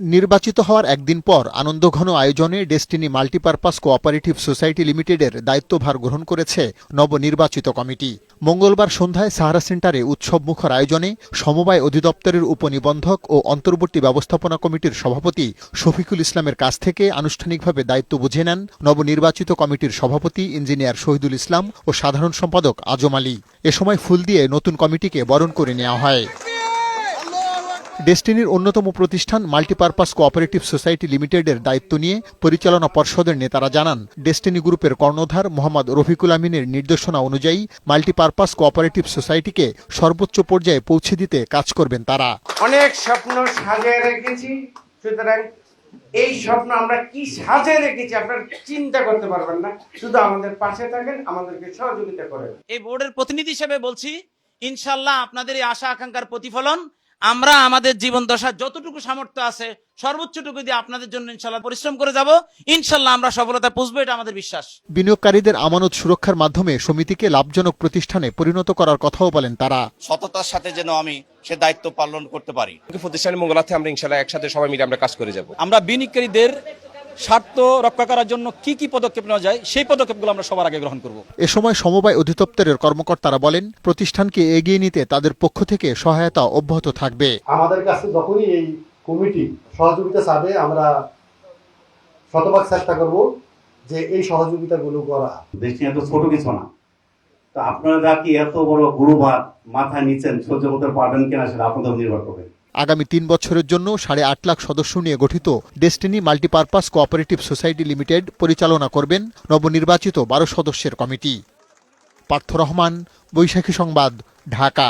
নির্বাচিত হওয়ার একদিন পর আনন্দঘন আয়োজনে ডেস্টিনি মাল্টিপারপাস কোঅপারেটিভ সোসাইটি লিমিটেডের দায়িত্বভার গ্রহণ করেছে নবনির্বাচিত কমিটি। মঙ্গলবার সন্ধ্যায় সাহারা সেন্টারে উৎসবমুখর আয়োজনে সমবায় অধিদপ্তরের উপনিবন্ধক ও অন্তর্বর্তী ব্যবস্থাপনা কমিটির সভাপতি শফিকুল ইসলামের কাছ থেকে আনুষ্ঠানিকভাবে দায়িত্ব বুঝে নেন নবনির্বাচিত কমিটির সভাপতি ইঞ্জিনিয়ার শহীদুল ইসলাম ও সাধারণ সম্পাদক আজম আলী। এ সময় ফুল দিয়ে নতুন কমিটিকে বরণ করে নেওয়া হয়। ডেস্টিনির অন্যতম প্রতিষ্ঠান মাল্টিপারপাস কোঅপারেটিভ সোসাইটি লিমিটেডের দায়িত্ব নিয়ে পরিচালনা পর্ষদের নেতারা জানান ডেস্টিনি গ্রুপের কর্ণধার মোহাম্মদ রফিকুল আমিনের নির্দেশনা অনুযায়ী মাল্টিপারপাস কোঅপারেটিভ সোসাইটিকে সর্বোচ্চ পর্যায়ে পৌঁছে দিতে কাজ করবেন তারা। অনেক স্বপ্ন সাজিয়ে রেখেছি সুতরাং এই স্বপ্ন আমরা কি সাজিয়ে রেখেছি আপনারা চিন্তা করতে পারবেন না শুধু আমাদের পাশে থাকেন আমাদেরকে সহযোগিতা করেন। এই বোর্ডের প্রতিনিধি হিসেবে বলছি ইনশাল্লাহ আপনাদের এই আশা আকাঙ্ক্ষার প্রতিফলন আমরা আমাদের জীবন দশা যতটুকু সামর্থ্য আছে সর্বোচ্চটুকু দিয়ে আপনাদের জন্য ইনশাল্লাহ পরিশ্রম করে যাব। ইনশাল্লাহ আমরা সফলতা পুষবো এটা আমাদের বিশ্বাস। বিনিয়োগকারীদের আমানত সুরক্ষার মাধ্যমে সমিতিকে লাভজনক প্রতিষ্ঠানে পরিণত করার কথাও বলেন তারা। সততার সাথে যেন আমি সে দায়িত্ব পালন করতে পারি। প্রতিষ্ঠানের মঙ্গলার্থে আমরা ইনশাল্লাহ একসাথে সবাই মিলে আমরা কাজ করে যাব। আমরা বিনিয়োগকারীদের স্বার্থ রক্ষা করার জন্য কি কি পদক্ষেপ নেওয়া যায় সেই পদক্ষেপগুলো আমরা সবার আগে গ্রহণ করব। এ সময় সমবায় অধিদপ্তরের কর্মকর্তারা বলেন প্রতিষ্ঠানকে এগিয়ে নিতে তাদের পক্ষ থেকে সহায়তা অব্যাহত থাকবে। আমাদের কাছে যখনই এই কমিটি সহযোগিতা চাবে আমরা শতভাগ চেষ্টা করব যে এই সহযোগিতাগুলো করা। দেশটি এত ছোট কিছু না। তো আপনারা কি এত বড় গুরুভার মাথায় নিচ্ছেন সহ্য করতে পারবেন কিনা সেটা আপনাদের নির্ভর করবে। আগামী তিন বছরের জন্য সাড়ে আট লাখ সদস্য নিয়ে গঠিত destiny multipurpose cooperative society limited পরিচালনা করবেন নবনির্বাচিত বারো সদস্যের কমিটি। পার্থ রহমান, বৈশাখী সংবাদ, ঢাকা।